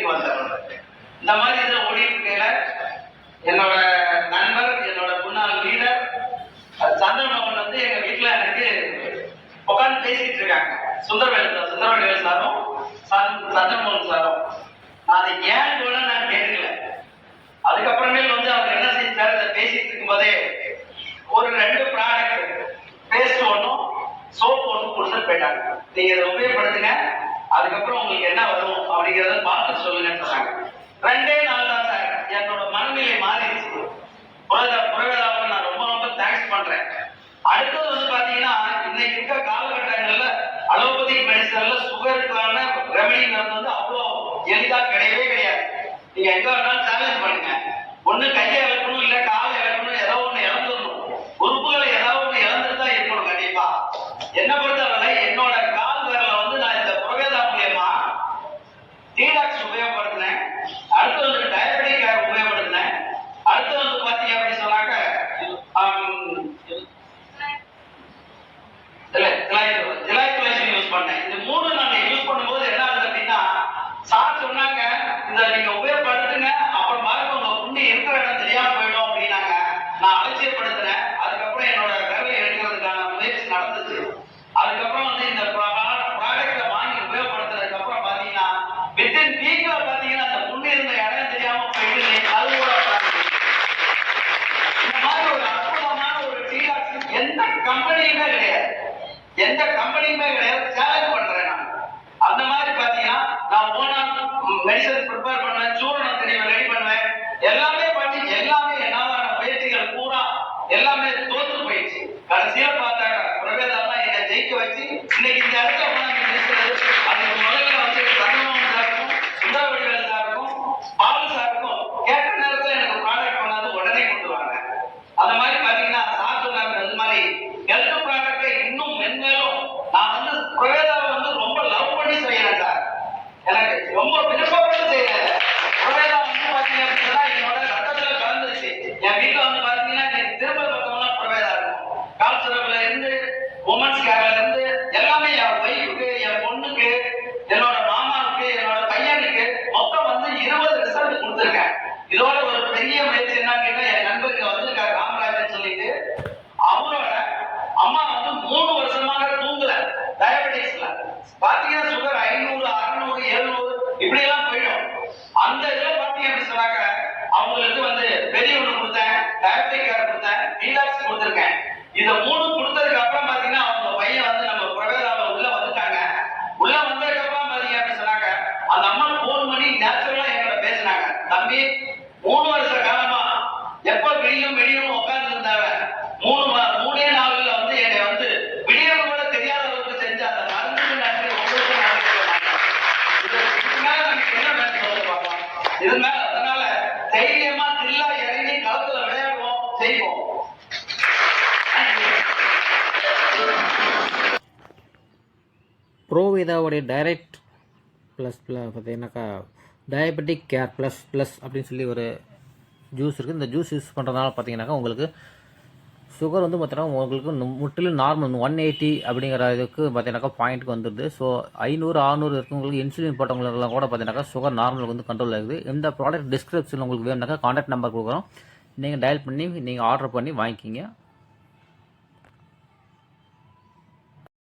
வீட்டுக்கு வந்துடுறது இந்த மாதிரி இதில் ஓடிக்கிட்டே என்னோட நண்பர் என்னோட முன்னாள் லீடர் சந்திரமோகன் வந்து எங்க வீட்டுல எனக்கு உட்காந்து பேசிட்டு இருக்காங்க. சுந்தரவேல் சார் சுந்தரவேல் சாரும் சந்திரமோகன் சாரும். அது ஏன் கூட நான் கேட்கல. அதுக்கப்புறமே வந்து அவர் என்ன செஞ்சார் அதை பேசிட்டு இருக்கும்போதே ஒரு ரெண்டு ப்ராடக்ட் பேஸ்ட் ஒன்றும் சோப் ஒன்றும் கொடுத்துட்டு போயிட்டாங்க. நீங்க இதை உபயோகப்படுத்துங்க. அதுக்கப்புறம் உங்களுக்கு என்ன வரும் அப்படிங்கறத பார்த்து சொல்லுங்கன்னு சொன்னாங்க. ரெண்டே நாள் தான் சார் என்னோட மனநிலை மாறிடுச்சு புரவேதா புரவேதாவுக்கு நான் ரொம்ப ரொம்ப தேங்க்ஸ் பண்றேன். அடுத்தது வந்து பாத்தீங்கன்னா இன்னைக்கு இருக்க காலகட்டங்கள்ல அலோபதிக் மெடிசன்ல சுகருக்கான ரெமெடிங்கிறது வந்து அவ்வளோ எளிதா கிடையவே கிடையாது. நீங்க எங்க வேணாலும் சேலஞ்ச் பண்ணுங்க. ஒண்ணு கையை இழக்கணும் இல்ல காலை இழக்கணும் ஏதோ ஒண்ணு இழந்துடணும் உறுப்புகளை ஏதாவது ஒண்ணு இழந்துட்டு தான் இருக்கணும் கண்டிப்பா என்ன பொறுத்தவரை என்னோட கால் விரல வந்து நான் இந்த புரவேதா மூலியமா டீடாக்ஸ் உபயோகப்படுத்தினேன் அடுத்து வந்து டயபெட்டிக் கேர் உபயோகப்படுத்தினேன் அடுத்து வந்து பாத்தீங்க அப்படின்னு சொன்னாக்க ஆம், இல்ல ஜிலாய்குலேஷன் யூஸ் பண்ணேன் இது மூணு நாங்க யூஸ் பண்ணும்போது என்ன ஆகுது அப்படின்னா சார் சொன்னாங்க இத நீங்க உபயோகப்படுத்துங்க அப்புறம் பாருங்க உங்க புண்ணி இருக்கிற இடம் தெரியாம போயிடும் அப்படின்னாங்க நான் அலட்சியப்படுத்தினேன் அதுக்கப்புறம் என்னோட விரலை எடுக்கிறதுக்கான முயற்சி நடந்துச்சு அதுக்கப்புறம் வந்து இந்த ப்ராடக்ட வாங்கி உபயோகப்படுத்துறதுக்கு அப்புறம் பாத்தீங்கன்னா வித்தின் வீக்ல பாத்தீங்கன்னா அந்த புண்ணி இருந்த இடம் தெரியாம போயிட்டு அது கூட இந்த மாதிரி ஒரு அற்புதமான ஒரு டீலாக்ஸ் எந்த கம்பெனியுமே கிடையாது. எந்த கம்பெனியுமே கிடையாது. சேலஞ்ச் பண்றேன் நான். அந்த மாதிரி பாத்தீங்கன்னா நான் போனா மெடிசன் ப்ரிப்பேர் பண்ணுவேன் சூரணம் தெரியும் ரெடி பண்ணுவேன். எல்லாமே பண்ணி எல்லாமே என்னாலான முயற்சிகள் பூரா எல்லாமே தோத்து போயிடுச்சு. கடைசியா பார்த்தாங்க பிரவேதா தான் என்னை ஜெயிக்க வச்சு இன்னைக்கு இந்த இடத்துல ரிசல்ட் கொடுத்துருக்கேன் இதோட பேசினாங்க தம்பி மூணு வருஷ காலமா எப்ப வெளியும் வெளியும் உட்கார்ந்து இருந்தாங்க மூணு மூணே நாள்ல வந்து என்னை வந்து விடியும் கூட தெரியாத அளவுக்கு செஞ்ச அந்த மருந்துக்கு நன்றி உங்களுக்கு நன்றி அதனால தைரியமா தில்லா இறங்கி களத்துல விளையாடுவோம் செய்வோம். ப்ரோவேதாவுடைய டைரக்ட் ப்ளஸ் பார்த்தீங்கன்னாக்கா டயபெட்டிக் கேர் ப்ளஸ் ப்ளஸ் அப்படின்னு சொல்லி ஒரு ஜூஸ் இருக்குது இந்த ஜூஸ் யூஸ் பண்ணுறதுனால பார்த்தீங்கன்னாக்கா உங்களுக்கு சுகர் வந்து பார்த்தீங்கன்னா உங்களுக்கு முற்றிலும் நார்மல் ஒன் எயிட்டி அப்படிங்கிற இதுக்கு பார்த்தீங்கன்னாக்கா பாயிண்ட்க்கு வந்துடுது ஸோ ஐநூறு ஆறுநூறு இருக்கவங்களுக்கு இன்சுலின் போட்டவங்களுக்குலாம் கூட பார்த்தீங்கன்னாக்கா சுகர் நார்மலுக்கு வந்து கண்ட்ரோல் ஆகுது. இந்த ப்ராடக்ட் டிஸ்கிரிப்ஷன் உங்களுக்கு வேணும்னாக்கா கான்டாக்ட் நம்பர் கொடுக்குறோம். நீங்கள் டயல் பண்ணி நீங்கள் ஆர்டர் பண்ணி வாங்கிக்கிங்க.